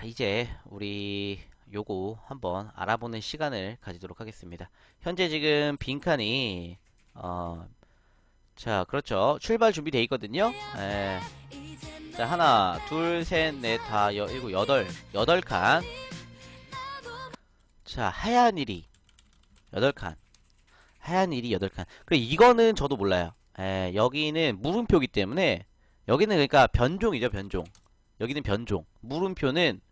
자, 이제 우리 요거 한번 알아보는 시간을 가지도록 하겠습니다. 현재 지금 빈칸이 어, 자, 그렇죠. 출발 준비돼 있거든요. 예. 자, 하나, 둘, 셋, 넷, 다, 여, 일곱, 여덟, 여덟 칸. 자, 하얀 일이 여덟 칸. 하얀 일이 여덟 칸. 그리고 이거는 저도 몰라요. 예, 여기는 물음표기 때문에 여기는 그러니까 변종이죠, 변종. 여기는 변종. 물음표는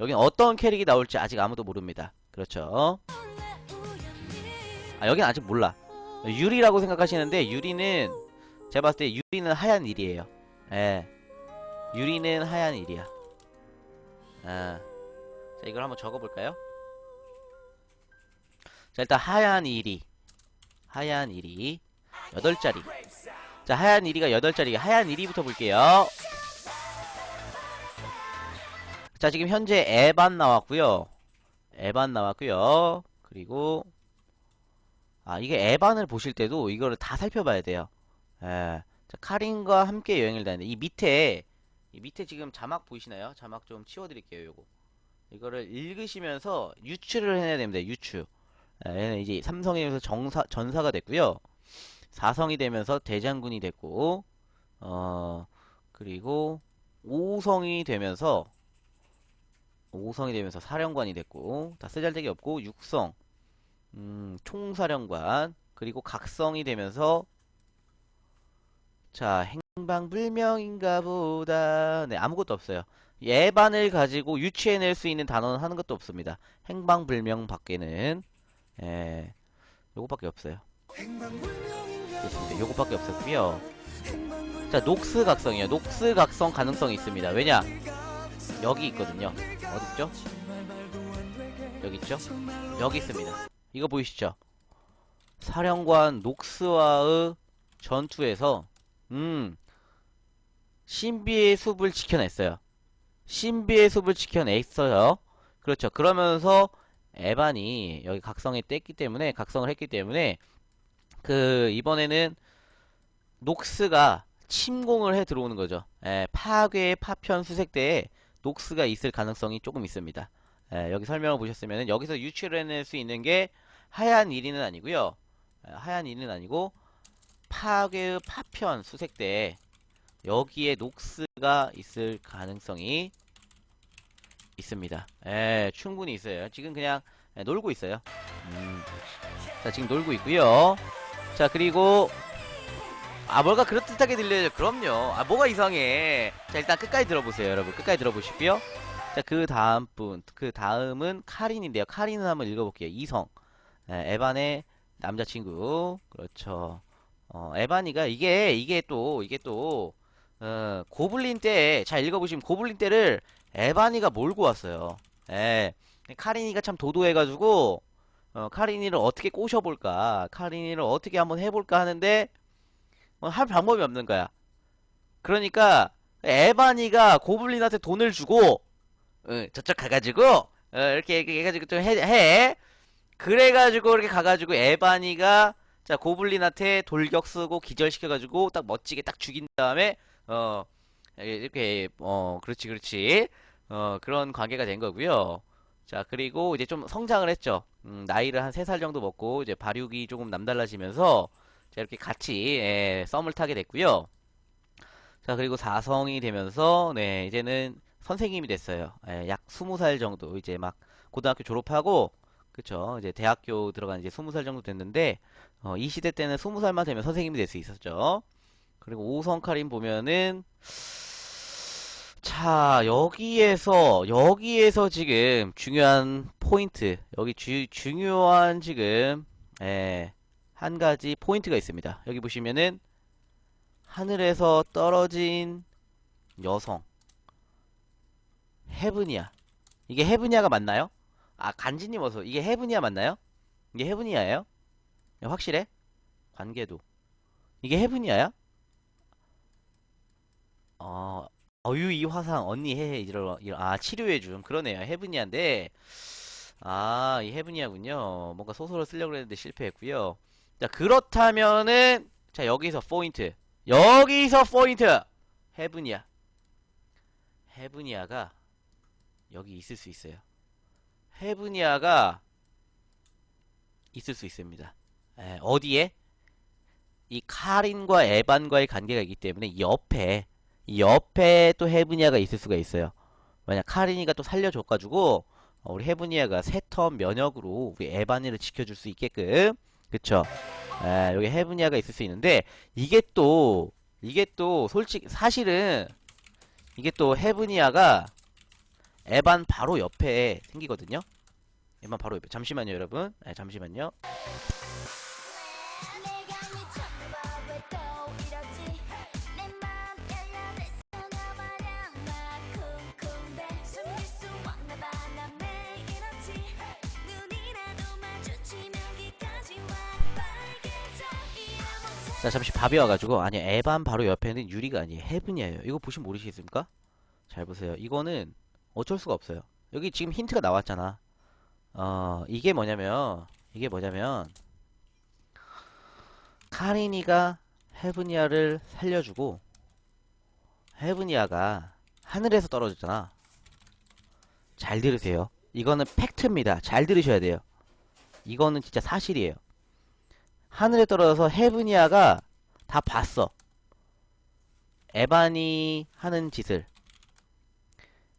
여기는 어떤 캐릭이 나올지 아직 아무도 모릅니다. 그렇죠. 아, 여기는 아직 몰라. 유리라고 생각하시는데 유리는 제가 봤을 때 유리는 하얀 일이에요. 예. 유리는 하얀 일이야. 아. 자, 이걸 한번 적어 볼까요? 자, 일단 하얀 일이. 하얀 일이. 8자리. 자, 하얀 일이가 8자리. 하얀 일이부터 볼게요. 자, 지금 현재 에반 나왔고요. 에반 나왔고요. 그리고 아, 이게 에반을 보실 때도 이거를 다 살펴봐야 돼요. 예. 자, 카린과 함께 여행을 다니는데 이 밑에 이 밑에 지금 자막 보이시나요? 자막 좀 치워 드릴게요, 요거. 이거를 읽으시면서 유추를 해야 됩니다. 유추. 예, 얘는 이제 삼성이 되면서 정사 전사가 됐고요. 사성이 되면서 대장군이 됐고 어, 그리고 오성이 되면서 오성이 되면서 사령관이 됐고 다 쓰잘데기 없고 육성 음, 총사령관 그리고 각성이 되면서 자 행방불명인가 보다. 네 아무것도 없어요. 예반을 가지고 유추해낼 수 있는 단어는 하는 것도 없습니다. 행방불명 밖에는. 예 요거밖에 없어요. 됐습니다. 요거밖에 없었고요. 자 녹스 각성이요. 녹스 각성 가능성이 있습니다. 왜냐 여기 있거든요 어딨죠? 여기 있죠? 여기 있습니다. 이거 보이시죠? 사령관 녹스와의 전투에서 음 신비의 숲을 지켜냈어요. 신비의 숲을 지켜냈어요. 그렇죠. 그러면서 에반이 여기 각성에 뗐기 때문에 각성을 했기 때문에 그 이번에는 녹스가 침공을 해 들어오는 거죠. 예, 파괴 파편 수색대에 녹스가 있을 가능성이 조금 있습니다. 예, 여기 설명을 보셨으면 여기서 유추를 해낼 수 있는 게 하얀 일이는 아니고요. 예, 하얀 일은 아니고 파괴의 파편 수색대에 여기에 녹스가 있을 가능성이 있습니다. 예, 충분히 있어요. 지금 그냥 예, 놀고 있어요. 음, 자, 지금 놀고 있고요. 자, 그리고 아 뭔가 그럴듯하게 들려요. 그럼요. 아 뭐가 이상해. 자 일단 끝까지 들어보세요 여러분. 끝까지 들어보시고요. 자 그 다음 분 그 다음은 카린인데요. 카린은 한번 읽어볼게요. 이성. 에, 에반의 남자친구. 그렇죠. 어 에반이가 이게 이게 또 이게 또 어, 고블린 때 잘 읽어보시면 고블린 때를 에반이가 몰고 왔어요. 에 카린이가 참 도도해가지고 어, 카린이를 어떻게 꼬셔볼까? 카린이를 어떻게 한번 해볼까 하는데 어, 할 방법이 없는 거야. 그러니까 에바니가 고블린한테 돈을 주고 어, 저쪽 가가지고 어, 이렇게, 해가지고 좀 해, 해. 그래가지고 이렇게 가가지고 에바니가 자 고블린한테 돌격 쓰고 기절시켜가지고 딱 멋지게 딱 죽인 다음에 어 이렇게 어 그렇지 그렇지 어 그런 관계가 된 거고요. 자 그리고 이제 좀 성장을 했죠. 음, 나이를 한 3살 정도 먹고 이제 발육이 조금 남달라지면서 자, 이렇게 같이 예, 썸을 타게 됐고요. 자, 그리고 사성이 되면서 네, 이제는 선생님이 됐어요. 예, 약 20살 정도 이제 막 고등학교 졸업하고 그쵸 이제 대학교 들어간 이제 20살 정도 됐는데 어, 이 시대 때는 20살만 되면 선생님이 될 수 있었죠. 그리고 오성카린 보면은 자, 여기에서 여기에서 지금 중요한 포인트 여기 주, 중요한 지금 예, 한 가지 포인트가 있습니다. 여기 보시면은 하늘에서 떨어진 여성 헤브니아 이게 헤브니아가 맞나요? 아 간지님 어서 이게 헤브니아 맞나요? 이게 헤브니아예요? 야, 확실해? 관계도 이게 헤브니아야? 어 어유 이 화상 언니 해해 이러 이러 아 치료해줌 그러네요 헤브니아인데 아 이 헤브니아군요 뭔가 소설을 쓰려고 했는데 실패했고요 자, 그렇다면은, 자, 여기서 포인트. 여기서 포인트! 헤브니아. 헤브니아가, 여기 있을 수 있어요. 헤브니아가 있을 수 있습니다. 예, 어디에? 이 카린과 에반과의 관계가 있기 때문에 이 옆에 이 옆에 또 헤브니아가 있을 수가 있어요. 만약 카린이가 또 살려줘가지고 어, 우리 헤브니아가 세턴 면역으로 우리 에반이를 지켜줄 수 있게끔 그쵸? 예, 여기 헤브니아가 있을 수 있는데 이게 또 이게 또 솔직히 사실은 이게 또 헤브니아가 에반 바로 옆에 생기거든요. 에반 바로 옆에 잠시만요, 여러분. 예, 잠시만요. 자, 잠시 밥이 와가지고 아니 에반 바로 옆에는 유리가 아니에요. 헤븐이에요. 이거 보시면 모르시겠습니까? 잘 보세요. 이거는 어쩔 수가 없어요. 여기 지금 힌트가 나왔잖아. 어, 이게 뭐냐면 이게 뭐냐면 카리니가 헤브니아를 살려주고 헤브니아가 하늘에서 떨어졌잖아. 잘 들으세요. 이거는 팩트입니다. 잘 들으셔야 돼요. 이거는 진짜 사실이에요. 하늘에 떨어져서 헤브니아가 다 봤어. 에반이 하는 짓을.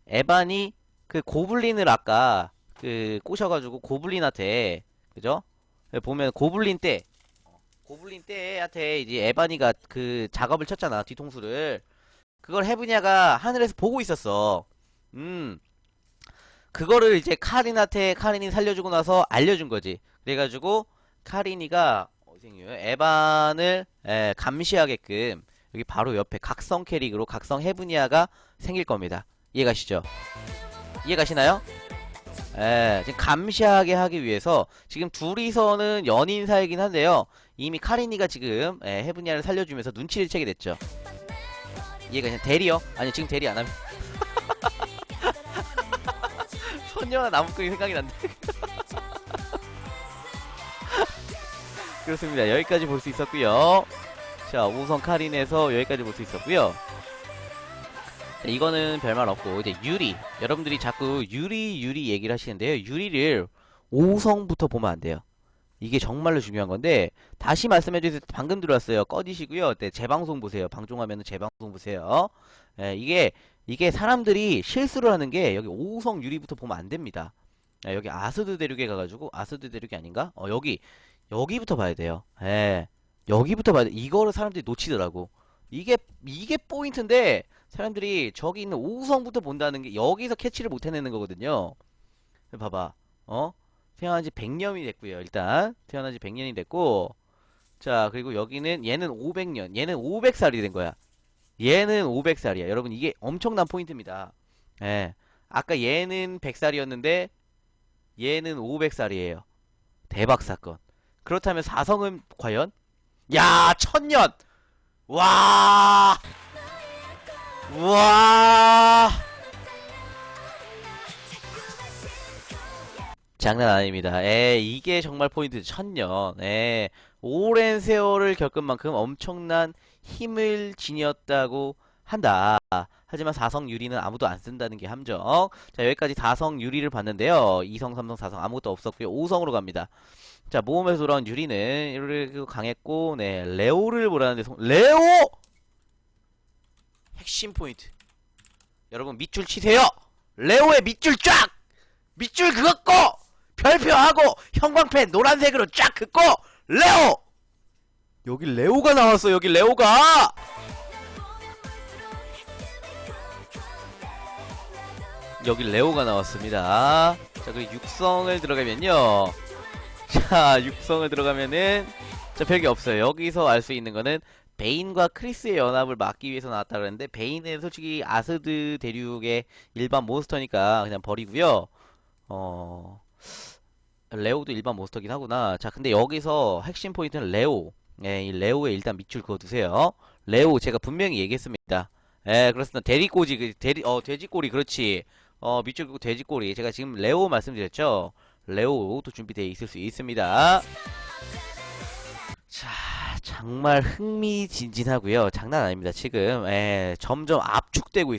에반이 그 고블린을 아까 그 꼬셔가지고 고블린한테 그죠? 보면 고블린 때 고블린 때한테 이제 에반이가 그 작업을 쳤잖아 뒤통수를 그걸 헤브니아가 하늘에서 보고 있었어. 음 그거를 이제 카린한테 카린이 살려주고 나서 알려준 거지. 그래가지고 카린이가 어생이요 에반을 에, 감시하게끔 여기 바로 옆에 각성 캐릭으로 각성 헤브니아가 생길 겁니다. 이해가시죠? 이해가시나요? 예, 지금 감시하게 하기 위해서 지금 둘이서는 연인 사이긴 한데요. 이미 카린이가 지금 예, 헤브니아를 살려주면서 눈치를 채게 됐죠. 이해가 대리요? 아니 지금 대리 안 하면 선녀와 나무꾼이 생각이 난다. 그렇습니다. 여기까지 볼 수 있었고요. 자, 우선 카린에서 여기까지 볼 수 있었고요. 자, 이거는 별말 없고 이제 유리. 여러분들이 자꾸 유리 유리 얘기를 하시는데요. 유리를 5성부터 보면 안 돼요. 이게 정말로 중요한 건데 다시 말씀해 주세요. 방금 들어왔어요. 꺼지시고요. 네, 재방송 보세요. 방송하면 재방송 보세요. 예, 이게 이게 사람들이 실수를 하는 게 여기 5성 유리부터 보면 안 됩니다. 아, 여기 아스드 대륙에 가가지고 아스드 대륙이 아닌가? 어 여기 여기부터 봐야 돼요. 예. 여기부터 봐야 돼. 이거를 사람들이 놓치더라고. 이게 이게 포인트인데 사람들이 저기 있는 5성부터 본다는 게 여기서 캐치를 못 해내는 거거든요. 봐봐. 어? 태어난 지 100년이 됐고요. 일단 태어난 지 100년이 됐고 자, 그리고 여기는 얘는 500년. 얘는 500살이 된 거야. 얘는 500살이야. 여러분 이게 엄청난 포인트입니다. 예. 아까 얘는 100살이었는데 얘는 500살이에요. 대박 사건. 그렇다면 4성은 과연? 야, 천년! 와! 와! 장난 아닙니다. 에, 이게 정말 포인트. 천년. 에, 오랜 세월을 겪은 만큼 엄청난 힘을 지녔다고 한다. 하지만 4성 유리는 아무도 안 쓴다는 게 함정. 자, 여기까지 4성 유리를 봤는데요. 2성, 3성, 4성 아무것도 없었고요. 5성으로 갑니다. 자, 모험에서 돌아온 유리는 이렇게 강했고, 네, 레오를 보라는데, 송- 레오! 핵심 포인트. 여러분, 밑줄 치세요! 레오의 밑줄 쫙! 밑줄 그었고! 별표하고, 형광펜 노란색으로 쫙 긋고, 레오! 여기 레오가 나왔어, 여기 레오가! 여기 레오가 나왔습니다. 자, 그리고 육성을 들어가면요. 자, 육성을 들어가면은, 자, 별게 없어요. 여기서 알 수 있는 거는, 베인과 크리스의 연합을 막기 위해서 나왔다 그랬는데, 베인은 솔직히 아스드 대륙의 일반 몬스터니까 그냥 버리고요. 어, 레오도 일반 몬스터긴 하구나. 자, 근데 여기서 핵심 포인트는 레오. 예, 이 레오에 일단 밑줄 그어두세요. 레오, 제가 분명히 얘기했습니다. 예, 그렇습니다. 돼지꼬지, 그, 돼지, 어, 돼지꼬리, 그렇지. 어, 밑줄 돼지꼬리. 제가 지금 레오 말씀드렸죠? 레오도 준비되어 있을 수 있습니다. 자, 정말 흥미진진하고요. 장난 아닙니다. 지금, 예, 점점 압축되고 있습니다.